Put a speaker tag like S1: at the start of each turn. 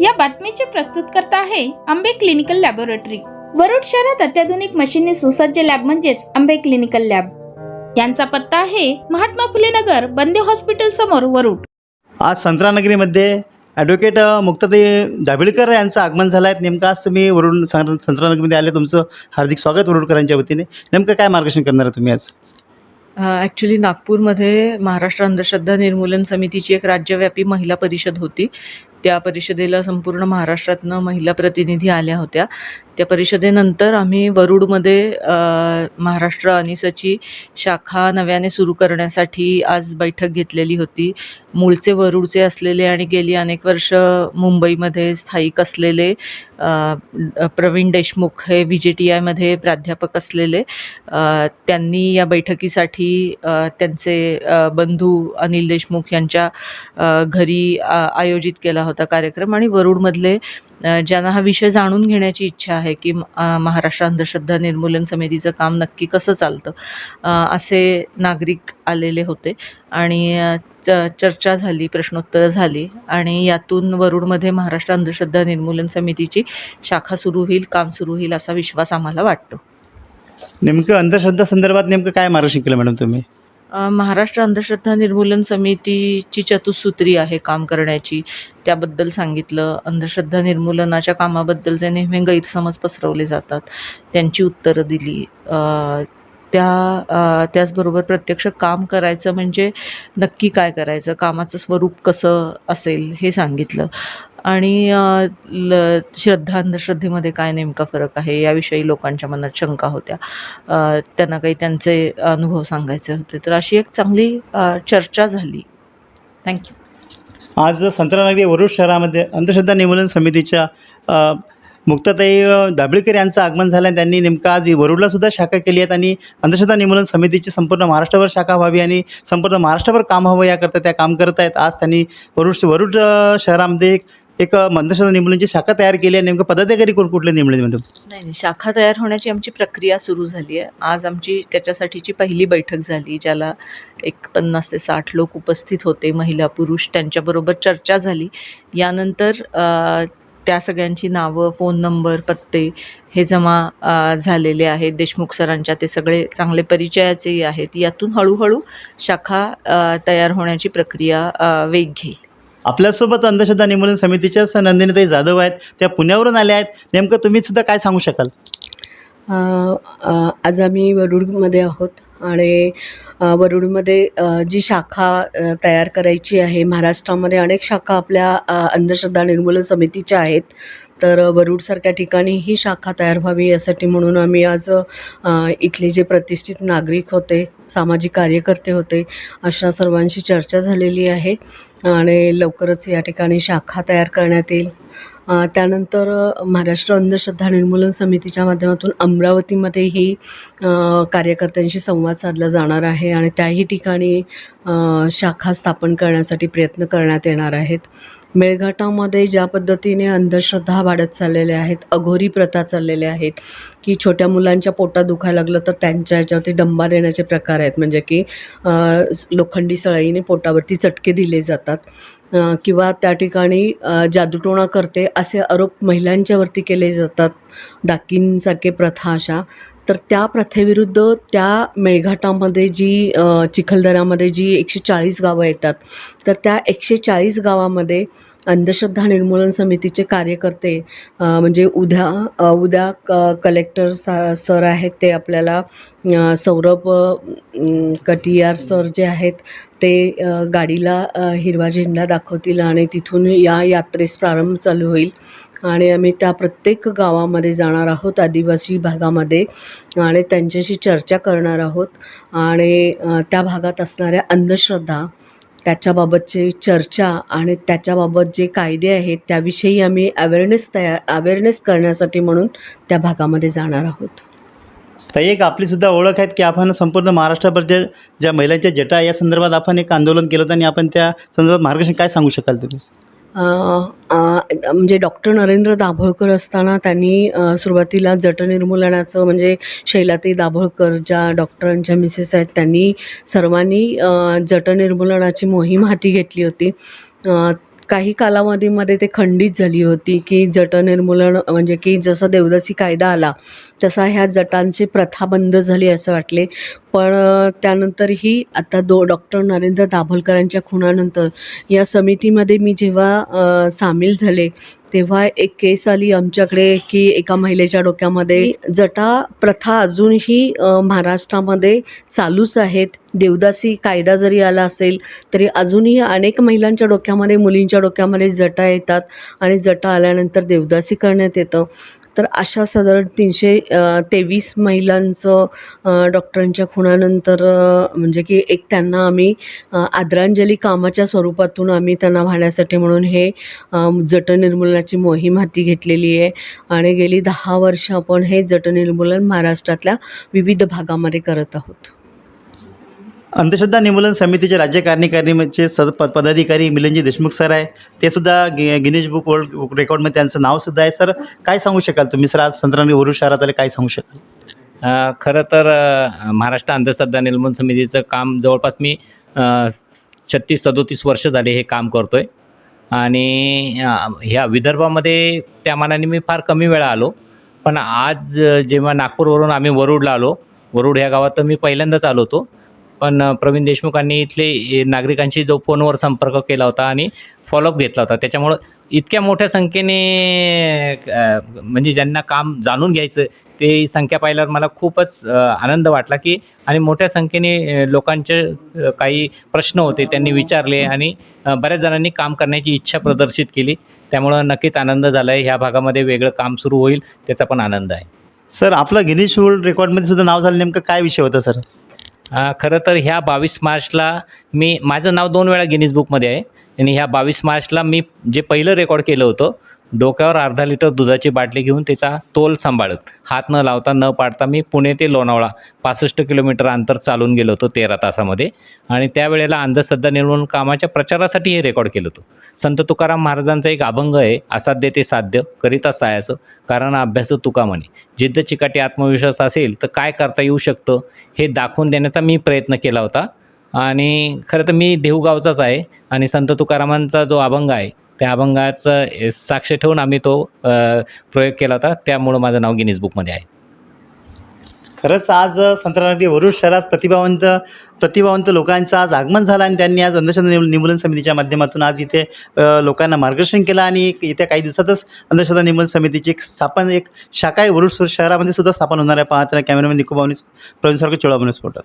S1: या बातमीचे प्रस्तुत करता आहे आंबे क्लिनिकल लॅबोरेटरी. वरुड शहरात अत्याधुनिक मशीनने सुसज्ज लॅब म्हणजेच आंबे क्लिनिकल लॅब. यांचा पत्ता आहे महात्मा फुले नगर बंदे हॉस्पिटल समोर वरुड.
S2: आज संत्रानगरीमध्ये ॲडव्होकेट मुक्ताताई दाभिळकर यांचं आगमन झालं आहे. नेमकं आज तुम्ही वरुड सं- संत्रानगरीमध्ये आले. तुमचं हार्दिक स्वागत वरुडकरांच्या वतीने. नेमकं काय मार्गदर्शन करणार आहे तुम्ही आज?
S3: ॲक्च्युली नागपूरमध्ये महाराष्ट्र अंधश्रद्धा निर्मूलन समितीची एक राज्यव्यापी महिला परिषद होती. त्या परिषदेला संपूर्ण महाराष्ट्रातनं महिला प्रतिनिधी आल्या होत्या. त्या परिषदेनंतर आम्ही वरुडमध्ये महाराष्ट्र अनिसची शाखा नव्याने सुरू करण्यासाठी आज बैठक घेतलेली होती. मूळचे वरुडचे असलेले आणि गेली अनेक वर्ष मुंबईमध्ये स्थायिक असलेले प्रवीण देशमुख हे व्ही जे टी आयमध्ये प्राध्यापक असलेले त्यांनी या बैठकीसाठी त्यांचे बंधू अनिल देशमुख यांच्या घरी आ आयोजित केला होता. कार्यक्रम आणि वरुडमधले ज्यांना हा विषय जाणून घेण्याची इच्छा आहे की महाराष्ट्र अंधश्रद्धा निर्मूलन समितीचं काम नक्की कसं चालतं असे नागरिक आलेले होते. आणि च- चर्चा झाली प्रश्नोत्तरं झाली आणि यातून वरुडमध्ये महाराष्ट्र अंधश्रद्धा निर्मूलन समितीची शाखा सुरू होईल काम सुरू होईल असा विश्वास आम्हाला वाटतो.
S2: नेमकं अंधश्रद्धा संदर्भात नेमकं काय मार्गदर्शन केलं मॅडम तुम्ही?
S3: महाराष्ट्र अंधश्रद्धा निर्मूलन समितीची चतुसूत्री आहे काम करण्याची. त्याबद्दल सांगितलं. अंधश्रद्धा निर्मूलनाच्या कामाबद्दल जे नेहमी गैरसमज पसरवले जातात त्यांची उत्तरं दिली. त्या त्याचबरोबर प्रत्यक्ष काम करायचं म्हणजे नक्की काय करायचं? कामाचं स्वरूप कसं असेल हे सांगितलं. आणि ल श्रद्धा अंधश्रद्धेमध्ये काय नेमका फरक आहे? याविषयी लोकांच्या मनात शंका होत्या. त्यांना काही त्यांचे अनुभव सांगायचे होते. तर अशी एक चांगली चर्चा झाली. थँक्यू
S2: आज संत्रानगरी वरुड शहरामध्ये अंधश्रद्धा निर्मूलन समितीच्या मुक्ताताई दाभळीकर यांचं आगमन झालं आहे त्यांनी नेमकं आज वरुडला सुद्धा शाखा केली आहेत आणि अंधश्रद्धा निर्मूलन समितीची संपूर्ण महाराष्ट्रभर शाखा व्हावी आणि संपूर्ण महाराष्ट्रभर काम हवं याकरता त्या काम करत आहेत. आज त्यांनी वरुड वरुड शहरामध्ये एक एक अ, अंधश्रद्धा शाखा तयार केली आहे. नेमकं पदाधिकारी कोण कुठले नेमले मॅडम?
S3: नाही नाही. शाखा तयार होण्याची आमची प्रक्रिया सुरू झाली आहे. आज आमची त्याच्यासाठीची पहिली बैठक झाली ज्याला एक पन्नास ते साठ लोक उपस्थित होते महिला पुरुष त्यांच्याबरोबर चर्चा झाली. यानंतर त्या सगळ्यांची नावं फोन नंबर पत्ते हे जमा झालेले आहेत. देशमुख सरांच्या ते सगळे चांगले परिचयाचेही आहेत. यातून हळूहळू शाखा तयार होण्याची प्रक्रिया वेग घेईल.
S2: आपल्यासोबत अंधश्रद्धा निर्मूलन समितीच्याच नंदिनीताई जाधव आहेत. त्या पुण्यावरून आल्या आहेत. नेमकं तुम्ही सुद्धा काय सांगू शकाल?
S4: आज आम्ही वरुडमध्ये आहोत आणि वरुडमध्ये जी शाखा तयार करायची आहे महाराष्ट्रामध्ये अनेक शाखा आपल्या अंधश्रद्धा निर्मूलन समितीच्या आहेत. तर वरुडसारख्या ठिकाणी ही शाखा तयार व्हावी यासाठी म्हणून आम्ही आज इथले जे प्रतिष्ठित नागरिक होते सामाजिक कार्यकर्ते होते अशा सर्वांशी चर्चा झालेली आहे. आणि लवकरच या ठिकाणी शाखा तयार करण्यात येईल. त्यानंतर महाराष्ट्र अंधश्रद्धा निर्मूलन समितीच्या माध्यमातून अमरावतीमध्येही कार्यकर्त्यांशी संवाद साधला जाणार आहे आणि त्याही ठिकाणी शाखा स्थापन करण्यासाठी प्रयत्न करण्यात येणार आहेत. मेळघाटामध्ये ज्या पद्धतीने अंधश्रद्धा वाढत चाललेल्या आहेत अघोरी प्रथा चाललेल्या आहेत की छोट्या मुलांच्या पोटात दुखायला लागलं तर त्यांच्या ह्याच्यावरती डंबा देण्याचे प्रकार आहेत. म्हणजे की लोखंडी सळईने पोटावरती चटके दिले जातात. किंवा त्या ठिकाणी जादूटोणा करते असे आरोप महिलांच्यावरती केले जातात डाकींसारखे प्रथा अशा. तर त्या प्रथेविरुद्ध त्या मेळघाटामध्ये जी चिखलदऱ्यामध्ये जी एकशे चाळीस गावं येतात तर त्या एकशे चाळीस गावामध्ये अंधश्रद्धा निर्मूलन समितीचे कार्यकर्ते म्हणजे उद्या उद्या क कलेक्टर सा सर आहेत ते आपल्याला सौरभ कटियार सर जे आहेत ते गाडीला हिरवा झेंडा दाखवतील आणि तिथून या यात्रेस प्रारंभ चालू होईल. आणि आम्ही त्या प्रत्येक गावामध्ये जाणार आहोत आदिवासी भागामध्ये आणि त्यांच्याशी चर्चा करणार आहोत. आणि त्या भागात असणाऱ्या अंधश्रद्धा त्याच्याबाबतची चर्चा आणि त्याच्याबाबत जे कायदे आहेत त्याविषयी आम्ही अवेअरनेस तयार अवेअरनेस करण्यासाठी म्हणून त्या भागामध्ये जाणार आहोत.
S2: ताई एक आपलीसुद्धा ओळख आहेत की आपण संपूर्ण महाराष्ट्रभर ज्या ज्या महिलांच्या जटा या संदर्भात आपण एक आंदोलन केलं होतं आणि आपण त्या संदर्भात मार्गदर्शन काय सांगू शकाल तुम्ही?
S4: म्हणजे डॉक्टर नरेंद्र दाभोळकर असताना त्यांनी सुरुवातीला जटनिर्मूलनाचं म्हणजे शैलाताई दाभोळकर ज्या डॉक्टरांच्या मिसेस आहेत त्यांनी सर्वांनी जटनिर्मूलनाची मोहीम हाती घेतली होती. काही कालावधीमध्ये ते खंडित झाली होती की जट निर्मूलन म्हणजे की जसा देवदासी कायदा आला तसा ह्या जटांची प्रथा बंद झाली असं वाटले. पण त्यानंतरही आता दो डॉक्टर नरेंद्र दाभोलकरांच्या खुणानंतर या समितीमध्ये मी जेव्हा सामील झाले तेव्हा एक केस आली आमच्याकडे की एका महिलेच्या डोक्यामध्ये जटा प्रथा अजूनही महाराष्ट्रामध्ये चालूच आहेत. देवदासी कायदा जरी आला असेल तरी अजूनही अनेक महिलांच्या डोक्यामध्ये मुलींच्या डोक्यामध्ये जटा येतात आणि जटा आल्यानंतर देवदासी करण्यात येतं. तर अशा साधारण तीनशे तेवीस महिलांचं डॉक्टरांच्या खुणानंतर म्हणजे की एक त्यांना आम्ही आदरांजली कामाच्या स्वरूपातून आम्ही त्यांना वाहण्यासाठी म्हणून हे जटनिर्मूलनाची मोहीम हाती घेतलेली आहे. आणि गेली दहा वर्ष आपण हे जटनिर्मूलन महाराष्ट्रातल्या विविध भागामध्ये करत आहोत.
S2: अंधश्रद्धा निर्मूलन समितीचे राज्य कार्यकारिणीचे सद प पदाधिकारी मिलनजी देशमुख सर आहे. ते सुद्धा गि गिनीज बुक वर्ल्ड रेकॉर्डमध्ये त्यांचं नावसुद्धा आहे. सर काय सांगू शकाल तुम्ही? सर आज संत्रांनी वरुड शहरात आले काय सांगू शकाल?
S5: खरं तर महाराष्ट्र अंधश्रद्धा निर्मूलन समितीचं काम जवळपास मी छत्तीस सदोतीस वर्ष झाले हे काम करतो आहे आणि ह्या विदर्भामध्ये त्या मानाने मी फार कमी वेळा आलो. पण आज जेव्हा नागपूरवरून आम्ही वरुडला आलो वरुड ह्या गावात तर मी पहिल्यांदाच आलो होतो. पण प्रवीण देशमुखांनी इथले नागरिकांशी जो फोनवर संपर्क केला होता आणि फॉलोअप घेतला होता. त्याच्यामुळं इतक्या मोठ्या संख्येने म्हणजे ज्यांना काम जाणून घ्यायचं ते संख्या पाहिल्यावर मला खूपच आनंद वाटला की आणि मोठ्या संख्येने लोकांचे काही प्रश्न होते त्यांनी विचारले आणि बऱ्याच जणांनी काम करण्याची इच्छा प्रदर्शित केली. त्यामुळं नक्कीच आनंद झाला आहे ह्या भागामध्ये वेगळं काम सुरू होईल त्याचा पण आनंद आहे.
S2: सर आपलं गिनीश वर्ल्ड रेकॉर्डमध्ये सुद्धा नाव झालं नेमकं काय विषय होता सर?
S5: खरं तर ह्या बावीस मार्चला मी माझं नाव दोन वेळा गिनीज बुकमध्ये आहे. आणि ह्या बावीस मार्चला मी जे पहिलं रेकॉर्ड केलं होतं डोक्यावर अर्धा लिटर दुधाची बाटली घेऊन त्याचा तोल सांभाळत. हात न लावता न पाडता मी पुणे ते लोणावळा पासष्ट किलोमीटर अंतर चालून गेलो होतो तेरा तासामध्ये. आणि त्यावेळेला अंधश्रद्धा निर्मूलन कामाच्या प्रचारासाठी हे रेकॉर्ड केलं होतं. संत तुकाराम महाराजांचा एक अभंग आहे असाध्य ते साध्य करिता सायाचं कारण अभ्यास तुका म्हणे. जिद्द चिकाटी आत्मविश्वास असेल तर काय करता येऊ शकतं हे दाखवून देण्याचा मी प्रयत्न केला होता. आणि खरं तर मी देहूगावचाच आहे आणि संत तुकारामांचा जो अभंग आहे त्या अभंगाचं साक्ष ठेवून आम्ही तो प्रयोग केला होता. त्यामुळं माझं नाव गिनीज बुकमध्ये आहे.
S2: खरंच आज संत्रानगरी वरुड शहरात प्रतिभावंत प्रतिभावंत लोकांचं आज आगमन झालं आणि त्यांनी आज अंधश्रद्धा निम निर्मूलन समितीच्या माध्यमातून आज इथे लोकांना मार्गदर्शन केलं आणि एक- येत्या काही दिवसातच अंधश्रद्धा निर्मूलन समितीची एक स्थापन एक शाखा आहे वरुड शहरामध्ये सुद्धा स्थापन होणार आहे. पाहत कॅमेरामॅन निकोबावनीस प्रवीण सारखं चोळाबनस फोटो.